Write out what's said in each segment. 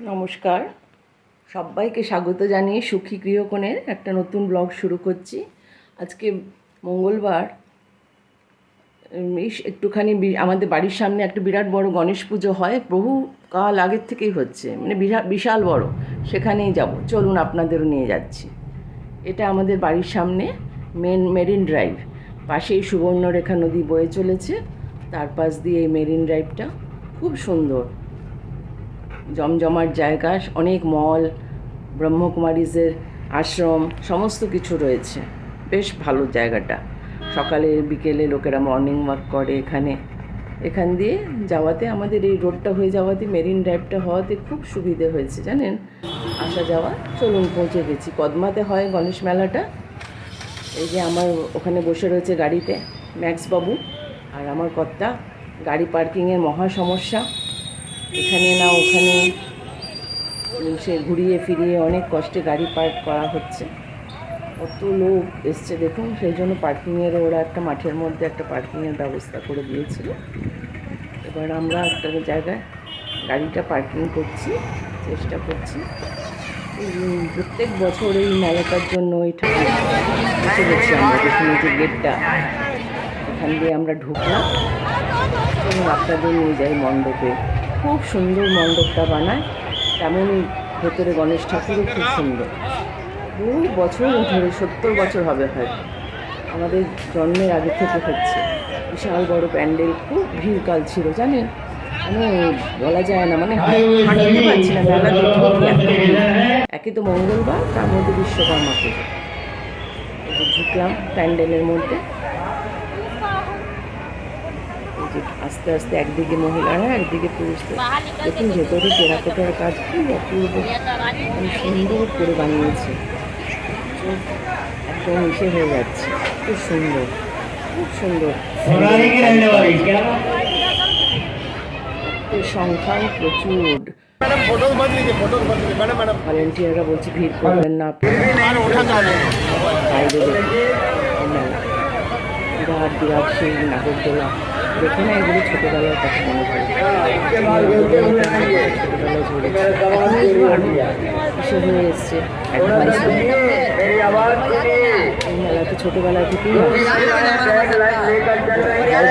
নমস্কার। সবাইকে স্বাগত জানিয়ে সুখী গৃহকোণের একটা নতুন ব্লগ শুরু করছি। আজকে মঙ্গলবার। একটুখানি আমাদের বাড়ির সামনে একটা বিরাট বড় গণেশ পুজো হয়। বহু কাল আগের থেকেই হচ্ছে। মানে বিশাল বড়। সেখানেই যাব। চলুন আপনাদেরও নিয়ে যাচ্ছি। এটা আমাদের বাড়ির সামনে মেন, মেরিন ড্রাইভ। পাশেই সুবর্ণরেখা নদী বয়ে চলেছে। তার পাশ দিয়ে এই মেরিন ড্রাইভটা। খুব সুন্দর। জমজমাট জায়গা, অনেক মল, ব্রহ্মকুমারীজের আশ্রম, সমস্ত কিছু রয়েছে। বেশ ভালো জায়গাটা। সকালে, বিকেলে লোকেরা মর্নিং ওয়াক করে এখানে। এখান দিয়ে যাওয়াতে আমাদের এই রোডটা হয়ে যাওয়াতে মেরিন ড্রাইভটা হওয়াতে খুব সুবিধে হয়েছে, জানেন? আসা যাওয়া, চলুন পৌঁছে গেছি। কদমাতে হয় গণেশ মেলাটা। এই যে আমার ওখানে বসে রয়েছে গাড়িতে, ম্যাক্সবাবু আর আমার কর্তা। গাড়ি পার্কিংয়ের মহা সমস্যা। এখানে না ওখানে সে ঘুরিয়ে ফিরিয়ে অনেক কষ্টে গাড়ি পার্ক করা হচ্ছে। কত লোক এসছে দেখুন, সেই জন্য পার্কিংয়ের ওরা একটা মাঠের মধ্যে একটা পার্কিংয়ের ব্যবস্থা করে দিয়েছিল। এবার আমরা একটা জায়গায় গাড়িটা পার্কিং করছি, চেষ্টা করছি। প্রত্যেক বছর এই মেলাটার জন্য এই ঠাকুর আমরা যে গেটটা। এখান দিয়ে আমরা ঢুকলাম এবং আপনাদের নিয়ে যাই মণ্ডপে। খুব সুন্দর মণ্ডপটা বানায়। তেমনই ভেতরে গণেশ ঠাকুরও খুব সুন্দর। বহু বছর ধরে সত্তর বছর হবে হয়তো। আমাদের জন্মের আগে থেকে হচ্ছে। বিশাল বড় প্যান্ডেল খুব ভিড়কাল ছিল জানেন? মানে বলা যায় না মানে হাঁটতে পারছি না মেলা দেখতে কি এত ভিড়। একে তো মঙ্গলবার তার মধ্যে বিশ্বকর্মা পুজো। ঢুকলাম প্যান্ডেলের মধ্যে। যে আস্তে আস্তে একদিকে মহিলারা একদিকে পুরুষরা দেখুন ভেতরে টেরাকোটার কাজ খুব অপূর্ব। সুন্দর করে বানিয়েছে। একদম ইসে হয়ে যাচ্ছে। খুব সুন্দর। খুব সুন্দর। সংখ্যা প্রচুর। ভলেন্টিয়াররা বলছে ভিড় করবেন না। বিরাট সেই নাগরদোলা। দেখে না এগুলো ছোটোবেলার কথা মনে পড়ে। হয়ে এসছে। এই মেলাতে ছোটোবেলা থেকেই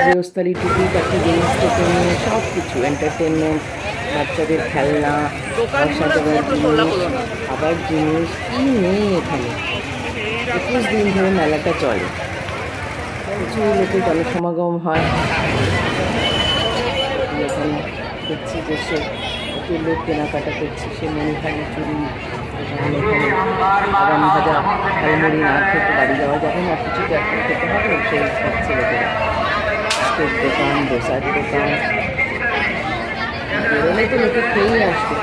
গৃহস্থলী টিকিট জিনিস থেকে নিয়ে সব কিছু এন্টারটেনমেন্ট বাচ্চাদের খেলনা সাজাবার জিনিস খাবার জিনিস কী নেই এখানে? একুশ দিন ধরে মেলাটা চলে। প্রচুর লোকের জনসমাগম হয়। এখানে দেখছি যে সে প্রচুর লোক কেনাকাটা করছে, সে মণিখানি চুরি আরাম ভাজা ঝালমুড়ি না খেতে বাড়ি যাওয়া যাবে না, কিছু এখন খেতে হবে সেই খাচ্ছে লোকেরা দোকান দোসার দোকান। বেরোলে তো লোকে খেয়েই আসবে।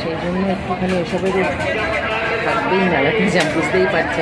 সেই জন্য একটুখানি এসবের থাকবেই মেলাতে যা বুঝতেই পারছেন।